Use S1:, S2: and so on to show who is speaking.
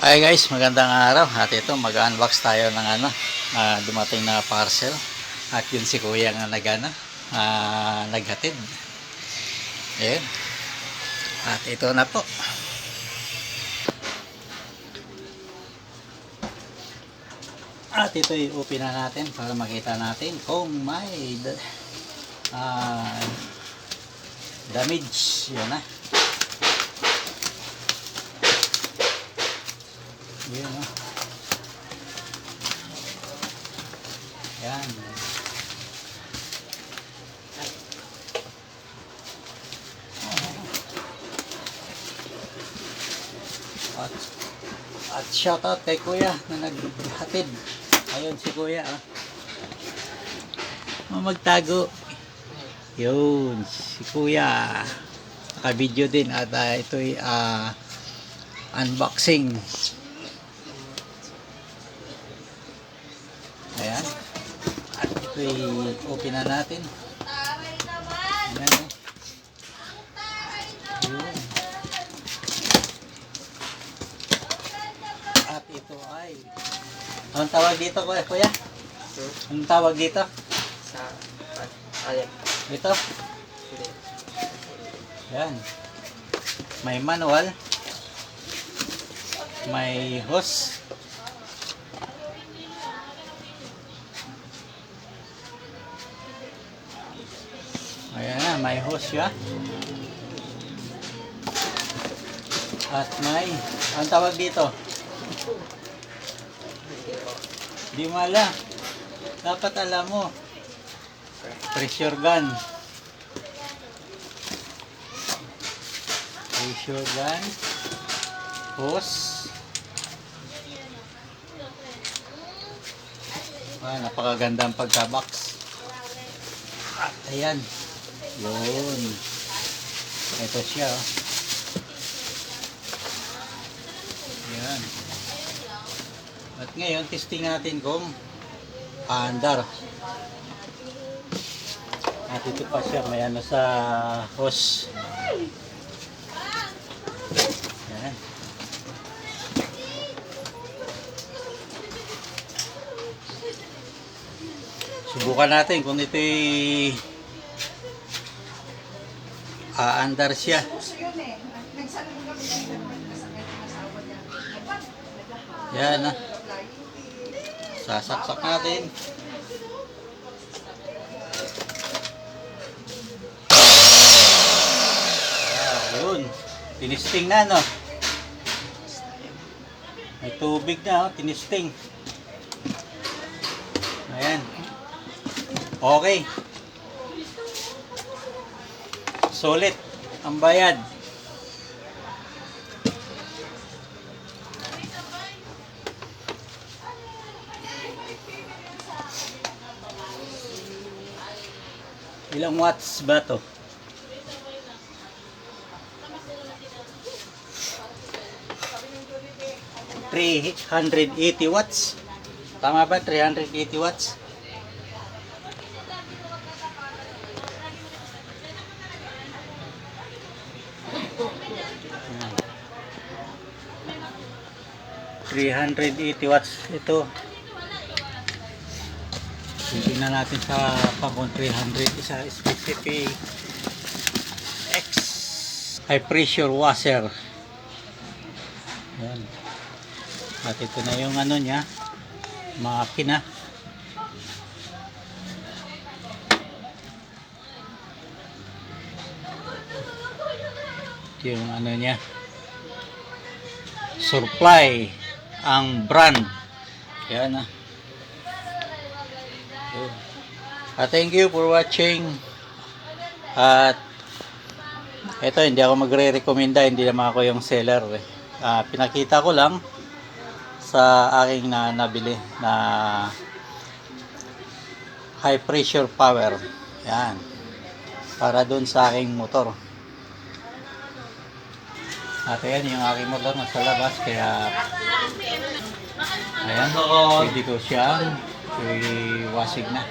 S1: Hi guys, magandang araw. At ito, mag-unbox tayo ng ano, ah, dumating na parcel. At yun si Kuya nga nag, ano, ah, naghatid. Ayan. At ito na po. At ito i-open na natin para makita natin kung may ah, damage. Yan na. Yan o. Yan. At, at shout out kay Kuya na naghatid. Ayun si Kuya ah. Oh, magtago. Yun, si Kuya. Naka-video din at ah, ito'y ah, unboxing. Ayan. At ito'y open na natin. Ayan. Yun. At ito ay Anong tawag dito kuya? kuya? Anong tawag dito?
S2: Sa?
S1: Dito?
S2: Hindi.
S1: Yan. May manual. May hose. Ayan na, may hose siya. At may, ang tawag dito? Di mo alam. Dapat alam mo. Pressure gun. Pressure gun. Hose. Ah, napakaganda ang pagka-box. Ayan. Yun. Ito siya. oh. Ayan. At ngayon, testing natin kung paandar. At ito pa siya, may ano sa hose. Subukan natin kung ito'y aandar siya. Yan na. Sasaksak natin. Ayun. Tinisting na, no? May tubig na, oh. Tinisting. Ayan. Okay. Solid. Ang bayad. Ilang watts ba to? Three hundred eighty watts. Tama ba? 380 watts? 380 watts ito. Tingnan natin sa pangkon 300 isa specific X high pressure washer. Yan. At ito na yung ano niya, makina. Ito yung ano niya. Supply ang brand. Yan. Yun. Ah, thank you for watching. At ito, hindi ako magre-recommenda, hindi naman ako yung seller. Eh. Ah, pinakita ko lang sa aking na nabili na high pressure power. Yan. Para doon sa aking motor. At ayan yung aking motor nasa labas kaya ayan pwede ko siyang i-wasig na.